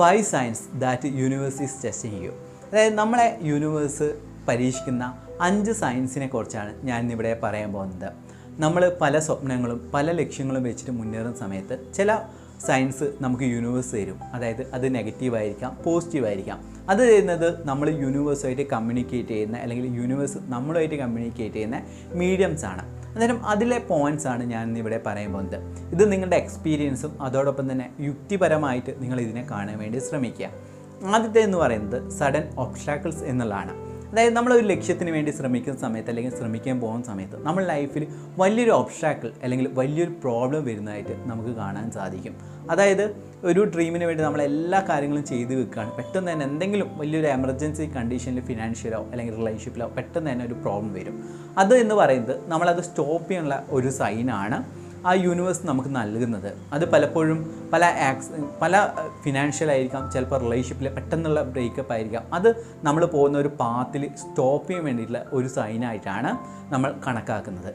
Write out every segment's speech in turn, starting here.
Five science that universe is testing you അതായത് നമ്മളെ universe പരീക്ഷിക്കുന്ന അഞ്ച് സയൻസിനെ കുറിച്ചാണ് ഞാൻ ഇന്നിവിടെ പറയാൻ പോകുന്നത്. നമ്മൾ പല സ്വപ്നങ്ങളും പല ലക്ഷ്യങ്ങളും വെച്ചിട്ട് മുന്നേറുന്ന സമയത്ത് ചില സയൻസ് നമുക്ക് യൂണിവേഴ്സ് തരും. അതായത് അത് നെഗറ്റീവ് ആയിരിക്കാം പോസിറ്റീവ് ആയിരിക്കാം. അത് തരുന്നത് നമ്മൾ യൂണിവേഴ്സുമായിട്ട് കമ്മ്യൂണിക്കേറ്റ് ചെയ്യുന്ന അല്ലെങ്കിൽ യൂണിവേഴ്സ് നമ്മളുമായിട്ട് കമ്മ്യൂണിക്കേറ്റ് ചെയ്യുന്ന മീഡിയംസ് ആണ്. അന്നേരം അതിലെ പോയിന്റ്സ് ആണ് ഞാൻ ഇവിടെ പറയാൻ പോകുന്നത്. ഇത് നിങ്ങളുടെ എക്സ്പീരിയൻസും അതോടൊപ്പം തന്നെ യുക്തിപരമായിട്ട് നിങ്ങൾ ഇതിനെ കാണാൻ വേണ്ടി ശ്രമിക്കുക. ആദ്യത്തെ എന്ന് പറയുന്നത് സഡൻ ഒബ്സ്റ്റാക്കിൾസ് എന്നുള്ളതാണ്. അതായത് നമ്മളൊരു ലക്ഷ്യത്തിന് വേണ്ടി ശ്രമിക്കുന്ന സമയത്ത് അല്ലെങ്കിൽ ശ്രമിക്കാൻ പോകുന്ന സമയത്ത് നമ്മൾ ലൈഫിൽ വലിയൊരു ഒബ്സ്റ്റാക്കിൾ അല്ലെങ്കിൽ വലിയൊരു പ്രോബ്ലം വരുന്നതായിട്ട് നമുക്ക് കാണാൻ സാധിക്കും. അതായത് ഒരു ഡ്രീമിന് വേണ്ടി നമ്മൾ എല്ലാ കാര്യങ്ങളും ചെയ്തു വെക്കുകയാണ്. പെട്ടെന്ന് തന്നെ എന്തെങ്കിലും വലിയൊരു എമർജൻസി കണ്ടീഷനിൽ ഫിനാൻഷ്യലോ അല്ലെങ്കിൽ റിലേഷൻഷിപ്പിലോ പെട്ടെന്ന് തന്നെ ഒരു പ്രോബ്ലം വരും. അത് എന്ന് പറയുന്നത് നമ്മളത് സ്റ്റോപ്പ് ചെയ്യാനുള്ള ഒരു സൈനാണ് ആ യൂണിവേഴ്സ് നമുക്ക് നൽകുന്നത്. അത് പലപ്പോഴും പല ആക്സ് പല ഫിനാൻഷ്യൽ ആയിരിക്കാം ചിലപ്പോൾ റിലേഷൻഷിപ്പിൽ പെട്ടെന്നുള്ള ബ്രേക്കപ്പ് ആയിരിക്കാം. അത് നമ്മൾ പോകുന്ന ഒരു പാത്തിൽ സ്റ്റോപ്പ് ചെയ്യാൻ വേണ്ടിയിട്ടുള്ള ഒരു സൈനായിട്ടാണ് നമ്മൾ കണക്കാക്കുന്നത്.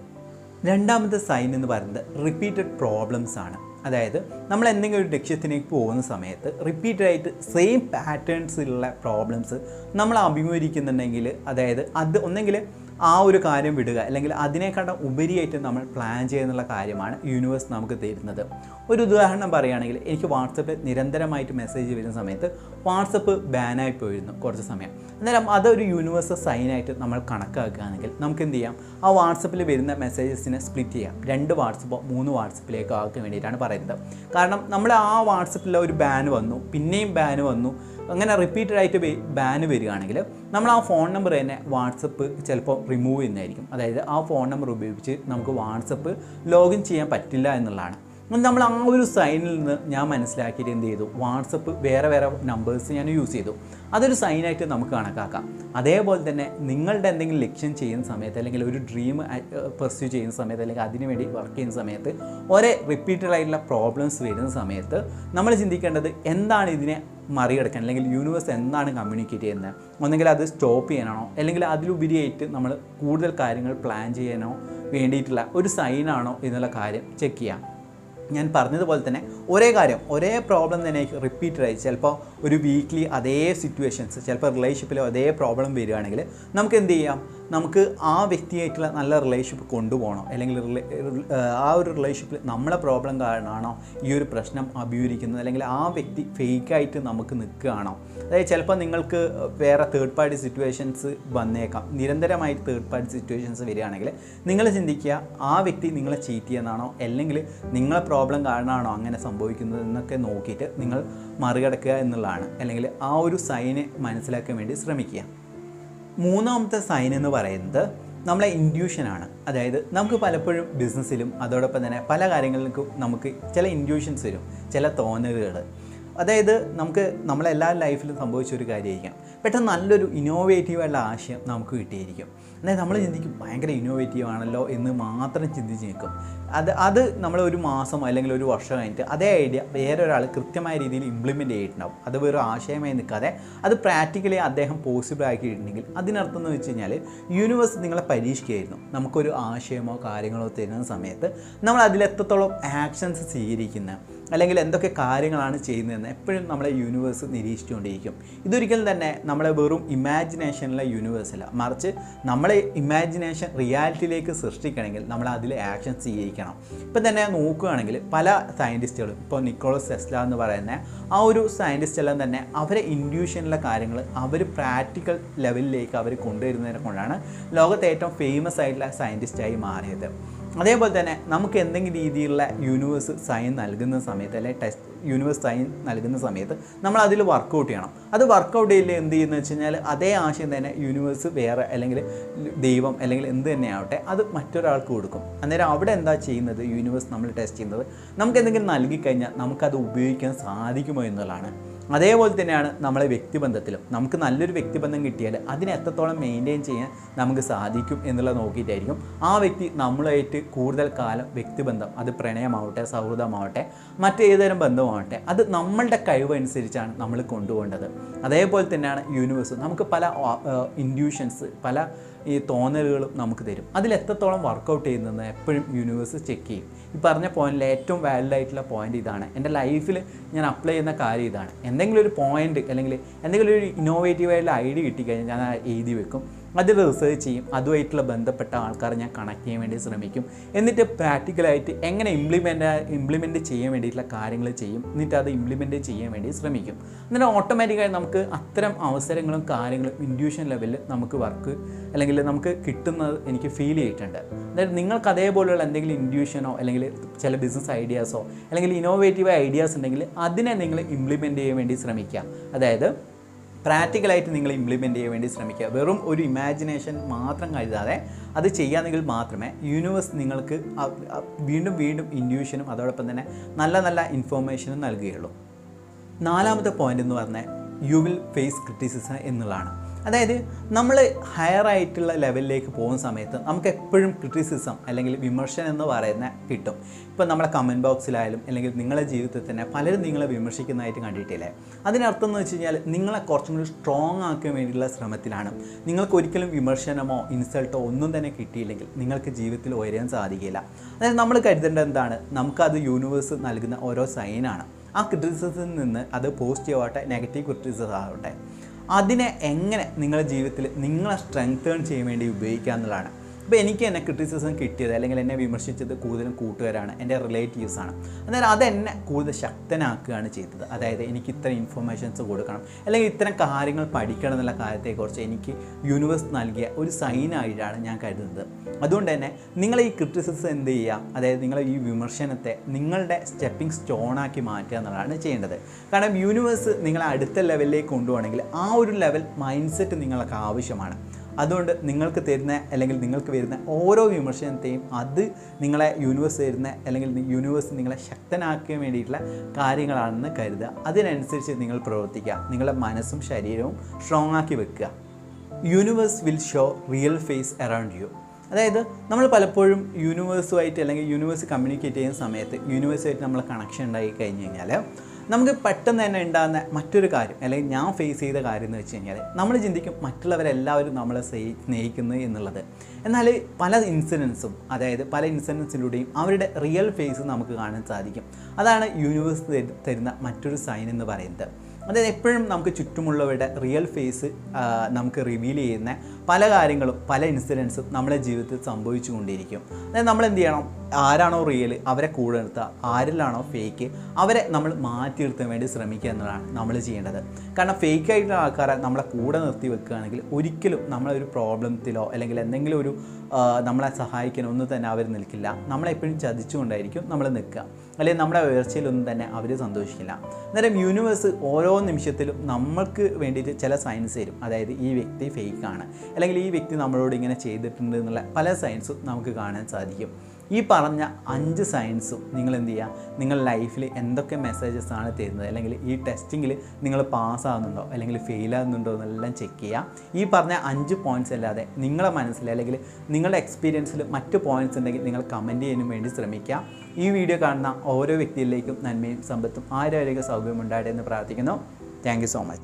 രണ്ടാമത്തെ സൈൻ എന്ന് പറയുന്നത് റിപ്പീറ്റഡ് പ്രോബ്ലംസ് ആണ്. അതായത് നമ്മൾ എന്തെങ്കിലും ഒരു ലക്ഷ്യത്തിലേക്ക് പോകുന്ന സമയത്ത് റിപ്പീറ്റഡായിട്ട് സെയിം പാറ്റേൺസിലുള്ള പ്രോബ്ലംസ് നമ്മൾ അഭിമുഖീകരിക്കുന്നുണ്ടെങ്കിൽ അതായത് അത് ഒന്നെങ്കിൽ ആ ഒരു കാര്യം വിടുക. അല്ലെങ്കിൽ അതിനേക്കാളും ഉപരിയായിട്ട് നമ്മൾ പ്ലാൻ ചെയ്യുന്നുള്ള കാര്യമാണ് യൂണിവേഴ്സ് നമുക്ക് തരുന്നത്. ഒരു ഉദാഹരണം പറയുകയാണെങ്കിൽ എനിക്ക് വാട്സപ്പിൽ നിരന്തരമായിട്ട് മെസ്സേജ് വരുന്ന സമയത്ത് വാട്സപ്പ് ബാനായി പോയിരുന്നു കുറച്ച് സമയം. അന്നേരം അതൊരു യൂണിവേഴ്സൽ സൈനായിട്ട് നമ്മൾ കണക്കാക്കുകയാണെങ്കിൽ നമുക്ക് എന്ത് ചെയ്യാം? ആ വാട്സപ്പിൽ വരുന്ന മെസ്സേജസിനെ സ്പ്ലിറ്റ് ചെയ്യാം. രണ്ട് വാട്സപ്പോ മൂന്ന് വാട്സപ്പിലേക്ക് ആക്കാൻ വേണ്ടിയിട്ടാണ് പറയുന്നത്. കാരണം നമ്മൾ ആ വാട്സപ്പിൽ ഒരു ബാൻ വന്നു പിന്നെയും ബാൻ വന്നു അങ്ങനെ റിപ്പീറ്റഡ് ആയിട്ട് ബാൻ വരികയാണെങ്കിൽ നമ്മൾ ആ ഫോൺ നമ്പർ തന്നെ വാട്സപ്പ് ചിലപ്പോൾ റിമൂവ് ചെയ്യുന്നതായിരിക്കും. അതായത് ആ ഫോൺ നമ്പർ ഉപയോഗിച്ച് നമുക്ക് വാട്സപ്പ് ലോഗിൻ ചെയ്യാൻ പറ്റില്ല എന്നുള്ളതാണ്. നമ്മൾ ആ ഒരു സൈനിൽ നിന്ന് ഞാൻ മനസ്സിലാക്കിയിട്ട് എന്ത് ചെയ്തു? വാട്സപ്പ് വേറെ വേറെ നമ്പേഴ്സ് ഞാൻ യൂസ് ചെയ്തു. അതൊരു സൈനായിട്ട് നമുക്ക് കണക്കാക്കാം. അതേപോലെ തന്നെ നിങ്ങളുടെ എന്തെങ്കിലും ലക്ഷ്യം ചെയ്യുന്ന സമയത്ത് അല്ലെങ്കിൽ ഒരു ഡ്രീം പെർസ്യൂ ചെയ്യുന്ന സമയത്ത് അല്ലെങ്കിൽ അതിനുവേണ്ടി വർക്ക് ചെയ്യുന്ന സമയത്ത് ഒരേ റിപ്പീറ്റഡ് ആയിട്ടുള്ള പ്രോബ്ലംസ് വരുന്ന സമയത്ത് നമ്മൾ ചിന്തിക്കേണ്ടത് എന്താണ് ഇതിനെ മറികടക്കാൻ അല്ലെങ്കിൽ യൂണിവേഴ്സ് എന്താണ് കമ്മ്യൂണിക്കേറ്റ് ചെയ്യുന്നത്? ഒന്നെങ്കിൽ അത് സ്റ്റോപ്പ് ചെയ്യാനാണോ? അല്ലെങ്കിൽ അതിലുപരിയായിട്ട് നമ്മൾ കൂടുതൽ കാര്യങ്ങൾ പ്ലാൻ ചെയ്യാനോ വേണ്ടിയിട്ടുള്ള ഒരു സൈനാണോ എന്നുള്ള കാര്യം ചെക്ക് ചെയ്യാം. ഞാൻ പറഞ്ഞതുപോലെ തന്നെ ഒരേ കാര്യം ഒരേ പ്രോബ്ലം തന്നെ റിപ്പീറ്റഡ് ആയി. ചിലപ്പോൾ ഒരു വീക്ക്ലി അതേ സിറ്റുവേഷൻസ് ചിലപ്പോൾ റിലേഷൻഷിപ്പിലോ അതേ പ്രോബ്ലം വരികയാണെങ്കിൽ നമുക്ക് എന്ത് ചെയ്യാം? നമുക്ക് ആ വ്യക്തിയായിട്ടുള്ള നല്ല റിലേഷൻഷിപ്പ് കൊണ്ടുപോകണോ. അല്ലെങ്കിൽ ആ ഒരു റിലേഷൻഷിപ്പിൽ നമ്മളെ പ്രോബ്ലം കാരണമാണോ ഈ ഒരു പ്രശ്നം അഭിമുഖീകരിക്കുന്നത്? അല്ലെങ്കിൽ ആ വ്യക്തി ഫേക്കായിട്ട് നമുക്ക് നിൽക്കുകയാണോ? അതായത് ചിലപ്പോൾ നിങ്ങൾക്ക് വേറെ തേർഡ് പാർട്ടി സിറ്റുവേഷൻസ് വന്നേക്കാം. നിരന്തരമായിട്ട് തേർഡ് പാർട്ടി സിറ്റുവേഷൻസ് വരികയാണെങ്കിൽ നിങ്ങൾ ചിന്തിക്കുക ആ വ്യക്തി നിങ്ങളെ ചീറ്റ് ചെയ്യുന്നതാണോ? അല്ലെങ്കിൽ നിങ്ങളെ പ്രോബ്ലം കാരണമാണോ അങ്ങനെ സംഭവിക്കുന്നത് എന്നൊക്കെ നോക്കിയിട്ട് നിങ്ങൾ മറികടക്കുക എന്നുള്ളതാണ്. അല്ലെങ്കിൽ ആ ഒരു സൈനെ മനസ്സിലാക്കാൻ വേണ്ടി ശ്രമിക്കുക. മൂന്നാമത്തെ സൈൻ എന്ന് പറയുന്നത് നമ്മളെ ഇൻഡ്യൂഷനാണ് അതായത് നമുക്ക് പലപ്പോഴും ബിസിനസ്സിലും അതോടൊപ്പം തന്നെ പല കാര്യങ്ങളിലും നമുക്ക് ചില ഇൻഡ്യൂഷൻസ് വരും ചില തോന്നലുകൾ. അതായത് നമുക്ക് നമ്മളെല്ലാ ലൈഫിലും സംഭവിച്ച ഒരു കാര്യമായിരിക്കാം. പെട്ടെന്ന് നല്ലൊരു ഇന്നോവേറ്റീവായിട്ടുള്ള ആശയം നമുക്ക് കിട്ടിയിരിക്കും. അതായത് നമ്മൾ ചിന്തിക്കും ഭയങ്കര ഇന്നോവേറ്റീവ് ആണല്ലോ എന്ന് മാത്രം ചിന്തിച്ച് നിൽക്കും. അത് അത് നമ്മൾ ഒരു മാസം അല്ലെങ്കിൽ ഒരു വർഷം കഴിഞ്ഞിട്ട് അതേ ഐഡിയ വേറെ ഒരാൾ കൃത്യമായ രീതിയിൽ ഇംപ്ലിമെന്റ് ചെയ്തിട്ടുണ്ടാവും. അത് വേറെ ആശയമായി നിൽക്കാതെ അത് പ്രാക്ടിക്കലി അദ്ദേഹം പോസിബിൾ ആക്കിയിട്ടുണ്ടെങ്കിൽ അതിനർത്ഥം എന്ന് വെച്ച് കഴിഞ്ഞാൽ യൂണിവേഴ്സ് നിങ്ങളെ പരീക്ഷിക്കുകയായിരുന്നു. നമുക്കൊരു ആശയമോ കാര്യങ്ങളോ തരുന്ന സമയത്ത് നമ്മൾ അതിലെത്രത്തോളം ആക്ഷൻസ് സ്വീകരിക്കുന്ന അല്ലെങ്കിൽ എന്തൊക്കെ കാര്യങ്ങളാണ് ചെയ്യുന്നതെന്ന് എപ്പോഴും നമ്മളെ യൂണിവേഴ്സ് നിരീക്ഷിച്ചുകൊണ്ടിരിക്കും. ഇതൊരിക്കലും തന്നെ നമ്മളെ വെറും ഇമാജിനേഷനിലെ യൂണിവേഴ്സ് അല്ല. മറിച്ച് നമ്മളെ ഇമാജിനേഷൻ റിയാലിറ്റിയിലേക്ക് സൃഷ്ടിക്കണമെങ്കിൽ നമ്മൾ അതിൽ ആക്ഷൻ സ്വീകരിക്കണം. ഇപ്പം തന്നെ നോക്കുകയാണെങ്കിൽ പല സയന്റിസ്റ്റുകളും ഇപ്പോൾ നിക്കോളസ് ടെസ്ല എന്ന് പറയുന്ന ആ ഒരു സയന്റിസ്റ്റ് എല്ലാം തന്നെ അവരെ ഇൻഡ്യൂഷനിലെ കാര്യങ്ങൾ അവർ പ്രാക്ടിക്കൽ ലെവലിലേക്ക് അവർ കൊണ്ടുവരുന്നതിനെ കൊണ്ടാണ് ലോകത്തെ ഏറ്റവും ഫേമസ് ആയിട്ടുള്ള സയന്റിസ്റ്റായി മാറിയത്. അതേപോലെ തന്നെ നമുക്ക് എന്തെങ്കിലും രീതിയിലുള്ള യൂണിവേഴ്സ് സൈൻ നൽകുന്ന സമയത്ത് അല്ലെങ്കിൽ ടെസ്റ്റ് യൂണിവേഴ്സ് സൈൻ നൽകുന്ന സമയത്ത് നമ്മൾ അതിൽ വർക്കൗട്ട് ചെയ്യണം. അത് വർക്കൗട്ട് ചെയ്യില്ല എന്ത് ചെയ്യുന്നത് വെച്ച് കഴിഞ്ഞാൽ അതേ ആശയം തന്നെ യൂണിവേഴ്സ് വേറെ അല്ലെങ്കിൽ ദൈവം അല്ലെങ്കിൽ എന്ത് തന്നെ ആവട്ടെ അത് മറ്റൊരാൾക്ക് കൊടുക്കും. അന്നേരം അവിടെ എന്താ ചെയ്യുന്നത്? യൂണിവേഴ്സ് നമ്മൾ ടെസ്റ്റ് ചെയ്യുന്നത്. നമുക്ക് എന്തെങ്കിലും നൽകിക്കഴിഞ്ഞാൽ നമുക്കത് ഉപയോഗിക്കാൻ സാധിക്കുമോ എന്നുള്ളതാണ്. അതേപോലെ തന്നെയാണ് നമ്മളെ വ്യക്തിബന്ധത്തിലും. നമുക്ക് നല്ലൊരു വ്യക്തിബന്ധം കിട്ടിയാൽ അതിനെ എത്രത്തോളം മെയിന്റെയിൻ ചെയ്യാൻ നമുക്ക് സാധിക്കും എന്നുള്ളത് നോക്കിയിട്ടായിരിക്കും ആ വ്യക്തി നമ്മളായിട്ട് കൂടുതൽ കാലം വ്യക്തിബന്ധം അത് പ്രണയമാവട്ടെ സൗഹൃദമാവട്ടെ മറ്റേതുതരം ബന്ധമാവട്ടെ അത് നമ്മളുടെ കഴിവനുസരിച്ചാണ് നമ്മൾ കൊണ്ടുപോകേണ്ടത്. അതേപോലെ തന്നെയാണ് യൂണിവേഴ്സ് നമുക്ക് പല ഇൻഡ്യൂഷൻസ് പല ഈ തോന്നലുകളും നമുക്ക് തരും. അതിൽ എത്രത്തോളം വർക്കൗട്ട് ചെയ്യുന്നതെന്ന് എപ്പോഴും യൂണിവേഴ്സ് ചെക്ക് ചെയ്യും. ഈ പറഞ്ഞ പോയിന്റിൽ ഏറ്റവും വാലിഡ് ആയിട്ടുള്ള പോയിന്റ് ഇതാണ്. എന്റെ ലൈഫിൽ ഞാൻ അപ്ലൈ ചെയ്യുന്ന കാര്യം ഇതാണ്. എന്തെങ്കിലും ഒരു പോയിന്റ് അല്ലെങ്കിൽ എന്തെങ്കിലും ഒരു ഇന്നോവേറ്റീവ് ആയിട്ടുള്ള ഐഡിയ കിട്ടിക്കഴിഞ്ഞാൽ ഞാൻ എഴുതി വെക്കും. അത് റിസർച്ച് ചെയ്യും. അതുമായിട്ടുള്ള ബന്ധപ്പെട്ട ആൾക്കാരെ ഞാൻ കണക്ട് ചെയ്യാൻ വേണ്ടി ശ്രമിക്കും. എന്നിട്ട് പ്രാക്ടിക്കലായിട്ട് എങ്ങനെ ഇംപ്ലിമെന്റ് ഇംപ്ലിമെന്റ് ചെയ്യാൻ വേണ്ടിയിട്ടുള്ള കാര്യങ്ങൾ ചെയ്യും. എന്നിട്ട് അത് ഇംപ്ലിമെന്റ് ചെയ്യാൻ വേണ്ടി ശ്രമിക്കും. എന്നിട്ട് ഓട്ടോമാറ്റിക്കായി നമുക്ക് അത്തരം അവസരങ്ങളും കാര്യങ്ങളും ഇൻഡ്യൂഷൻ ലെവലിൽ നമുക്ക് വർക്ക് അല്ലെങ്കിൽ നമുക്ക് കിട്ടുന്നത് എനിക്ക് ഫീൽ ചെയ്തിട്ടുണ്ട്. അതായത് നിങ്ങൾക്ക് അതേപോലെയുള്ള എന്തെങ്കിലും ഇൻഡ്യൂഷനോ അല്ലെങ്കിൽ ചില ബിസിനസ് ഐഡിയാസോ അല്ലെങ്കിൽ ഇന്നോവേറ്റീവ് ഐഡിയാസ് ഉണ്ടെങ്കിൽ അതിനെ നിങ്ങൾ ഇംപ്ലിമെന്റ് ചെയ്യാൻ വേണ്ടി ശ്രമിക്കുക. അതായത് പ്രാക്ടിക്കലായിട്ട് നിങ്ങൾ ഇംപ്ലിമെന്റ് ചെയ്യാൻ വേണ്ടി ശ്രമിക്കുക. വെറും ഒരു ഇമാജിനേഷൻ മാത്രം കരുതാതെ അത് ചെയ്യാമെങ്കിൽ മാത്രമേ യൂണിവേഴ്സ് നിങ്ങൾക്ക് വീണ്ടും വീണ്ടും ഇൻഡ്യൂഷനും അതോടൊപ്പം തന്നെ നല്ല നല്ല ഇൻഫോർമേഷനും നൽകുകയുള്ളൂ. നാലാമത്തെ പോയിന്റ് എന്ന് പറഞ്ഞാൽ യു വിൽ ഫേസ് ക്രിറ്റിസിസം എന്നുള്ളതാണ്. അതായത് നമ്മൾ ഹയർ ആയിട്ടുള്ള ലെവലിലേക്ക് പോകുന്ന സമയത്ത് നമുക്ക് എപ്പോഴും ക്രിറ്റിസിസം അല്ലെങ്കിൽ വിമർശനം എന്ന് പറയുന്ന കിട്ടും. ഇപ്പോൾ നമ്മളെ കമന്റ് ബോക്സിലായാലും അല്ലെങ്കിൽ നിങ്ങളുടെ ജീവിതത്തിൽ തന്നെ പലരും നിങ്ങളെ വിമർശിക്കുന്നതായിട്ട് കണ്ടിട്ടില്ലേ? അതിനർത്ഥം എന്ന് വെച്ച് കഴിഞ്ഞാൽ നിങ്ങളെ കുറച്ചും കൂടി സ്ട്രോങ് ആക്കാൻ വേണ്ടിയുള്ള ശ്രമത്തിലാണ്. നിങ്ങൾക്ക് ഒരിക്കലും വിമർശനമോ ഇൻസൾട്ടോ ഒന്നും തന്നെ കിട്ടിയില്ലെങ്കിൽ നിങ്ങൾക്ക് ജീവിതത്തിൽ ഉയരാൻ സാധിക്കില്ല. അതായത് നമ്മൾ കരുതേണ്ടത് എന്താണ്? നമുക്കത് യൂണിവേഴ്സ് നൽകുന്ന ഓരോ സൈനാണ് ആ ക്രിറ്റിസിസത്തിൽ നിന്ന് അത് പോസിറ്റീവ് ആവട്ടെ നെഗറ്റീവ് ക്രിറ്റിസിസം ആവട്ടെ. അതിനെ എങ്ങനെ നിങ്ങളുടെ ജീവിതത്തിൽ നിങ്ങളെ സ്ട്രെങ്തേൺ ചെയ്യാൻ വേണ്ടി ഉപയോഗിക്കുക എന്നുള്ളതാണ് ഇപ്പോൾ എനിക്ക് എന്നെ ക്രിറ്റിസിസം കിട്ടിയത് അല്ലെങ്കിൽ എന്നെ വിമർശിച്ചത് കൂടുതലും കൂട്ടുകാരാണ് എന്റെ റിലേറ്റീവ്സ് ആണ്. അന്നേരം അതെന്നെ കൂടുതൽ ശക്തനാക്കുകയാണ് ചെയ്തത്. അതായത് എനിക്ക് ഇത്തരം ഇൻഫർമേഷൻസ് കൊടുക്കണം അല്ലെങ്കിൽ ഇത്തരം കാര്യങ്ങൾ പഠിക്കണം എന്നുള്ള കാര്യത്തെക്കുറിച്ച് എനിക്ക് യൂണിവേഴ്സ് നൽകിയ ഒരു സൈനായിട്ടാണ് ഞാൻ കരുതുന്നത്. അതുകൊണ്ട് തന്നെ നിങ്ങൾ ഈ ക്രിറ്റിസിസം എന്ത് ചെയ്യുക? അതായത് നിങ്ങൾ ഈ വിമർശനത്തെ നിങ്ങളുടെ സ്റ്റെപ്പിംഗ് സ്റ്റോണാക്കി മാറ്റുക എന്നുള്ളതാണ് ചെയ്യേണ്ടത്. കാരണം യൂണിവേഴ്സ് നിങ്ങളെ അടുത്ത ലെവലിലേക്ക് കൊണ്ടുപോകണമെങ്കിൽ ആ ഒരു ലെവൽ മൈൻഡ് സെറ്റ് നിങ്ങൾക്ക് ആവശ്യമാണ്. അതുകൊണ്ട് നിങ്ങൾക്ക് തരുന്ന അല്ലെങ്കിൽ നിങ്ങൾക്ക് വരുന്ന ഓരോ വിമർശനത്തെയും അത് നിങ്ങളെ യൂണിവേഴ്സ് തരുന്ന അല്ലെങ്കിൽ യൂണിവേഴ്സ് നിങ്ങളെ ശക്തനാക്കാൻ വേണ്ടിയിട്ടുള്ള കാര്യങ്ങളാണെന്ന് കരുതുക. അതിനനുസരിച്ച് നിങ്ങൾ പ്രവർത്തിക്കുക. നിങ്ങളുടെ മനസ്സും ശരീരവും സ്ട്രോങ് ആക്കി വെക്കുക. Universe will show real face around you അതായത് നമ്മൾ പലപ്പോഴും യൂണിവേഴ്സുമായിട്ട് അല്ലെങ്കിൽ യൂണിവേഴ്സ് കമ്മ്യൂണിക്കേറ്റ് ചെയ്യുന്ന സമയത്ത് യൂണിവേഴ്സുമായിട്ട് നമ്മൾ കണക്ഷൻ ഉണ്ടായി കഴിഞ്ഞ് കഴിഞ്ഞാൽ നമുക്ക് പെട്ടെന്ന് തന്നെ ഉണ്ടാകുന്ന മറ്റൊരു കാര്യം അല്ലെങ്കിൽ ഞാൻ ഫേസ് ചെയ്ത കാര്യം എന്ന് വെച്ച് കഴിഞ്ഞാൽ നമ്മൾ ചിന്തിക്കും മറ്റുള്ളവരെല്ലാവരും നമ്മളെ സ്നേഹി- സ്നേഹിക്കുന്നു എന്നുള്ളത്. എന്നാൽ പല ഇൻസിഡൻസും അതായത് പല ഇൻസിഡൻസിലൂടെയും അവരുടെ റിയൽ ഫേസ് നമുക്ക് കാണാൻ സാധിക്കും. അതാണ് യൂണിവേഴ്സ് തരുന്ന മറ്റൊരു സൈൻ എന്ന് പറയുന്നത്. അതായത് എപ്പോഴും നമുക്ക് ചുറ്റുമുള്ളവരുടെ റിയൽ ഫേസ് നമുക്ക് റിവീൽ ചെയ്യുന്ന പല കാര്യങ്ങളും പല ഇൻസിഡൻസും നമ്മുടെ ജീവിതത്തിൽ സംഭവിച്ചുകൊണ്ടിരിക്കും. അതായത് നമ്മൾ എന്ത് ചെയ്യണം? ആരാണോ റിയൽ അവരെ കൂടെ നിർത്തുക. ആരിലാണോ ഫേക്ക് അവരെ നമ്മൾ മാറ്റി നിർത്താൻ വേണ്ടി ശ്രമിക്കുക എന്നതാണ് നമ്മൾ ചെയ്യേണ്ടത്. കാരണം ഫേക്ക് ആയിട്ടുള്ള ആൾക്കാരെ നമ്മളെ കൂടെ നിർത്തി വെക്കുകയാണെങ്കിൽ ഒരിക്കലും നമ്മളൊരു പ്രോബ്ലത്തിലോ അല്ലെങ്കിൽ എന്തെങ്കിലും ഒരു നമ്മളെ സഹായിക്കാൻ ഒന്നും തന്നെ അവർ നിൽക്കില്ല. നമ്മളെപ്പോഴും ചതിച്ചുകൊണ്ടായിരിക്കും നമ്മൾ നിൽക്കുക. അല്ലെങ്കിൽ നമ്മുടെ ഉയർച്ചയിലൊന്നും തന്നെ അവർ സന്തോഷിക്കില്ല. അന്നേരം യൂണിവേഴ്സ് ഓരോ നിമിഷത്തിലും നമ്മൾക്ക് വേണ്ടിയിട്ട് ചില സയൻസ് തരും. അതായത് ഈ വ്യക്തി ഫേക്കാണ് അല്ലെങ്കിൽ ഈ വ്യക്തി നമ്മളോട് ഇങ്ങനെ ചെയ്തിട്ടുണ്ട് എന്നുള്ള പല സയൻസും നമുക്ക് കാണാൻ സാധിക്കും. ഈ പറഞ്ഞ അഞ്ച് സയൻസും നിങ്ങൾ എന്ത് ചെയ്യുക നിങ്ങൾ ലൈഫിൽ എന്തൊക്കെ മെസ്സേജസ് ആണ് തരുന്നത്? അല്ലെങ്കിൽ ഈ ടെസ്റ്റിങ്ങിൽ നിങ്ങൾ പാസ്സാകുന്നുണ്ടോ അല്ലെങ്കിൽ ഫെയിൽ ആകുന്നുണ്ടോ എന്നെല്ലാം ചെക്ക് ചെയ്യുക ഈ പറഞ്ഞ അഞ്ച് പോയിന്റ്സ് അല്ലാതെ നിങ്ങളുടെ മനസ്സിൽ അല്ലെങ്കിൽ നിങ്ങളുടെ എക്സ്പീരിയൻസിൽ മറ്റ് പോയിന്റ്സ് ഉണ്ടെങ്കിൽ നിങ്ങൾ കമന്റ് ചെയ്യാനും വേണ്ടി ശ്രമിക്കുക ഈ വീഡിയോ കാണുന്ന ഓരോ വ്യക്തിയിലേക്കും നന്മയും സമ്പത്തും ആരോഗ്യ സൗകര്യം ഉണ്ടാകട്ടെ എന്ന് പ്രാർത്ഥിക്കുന്നു. Thank so much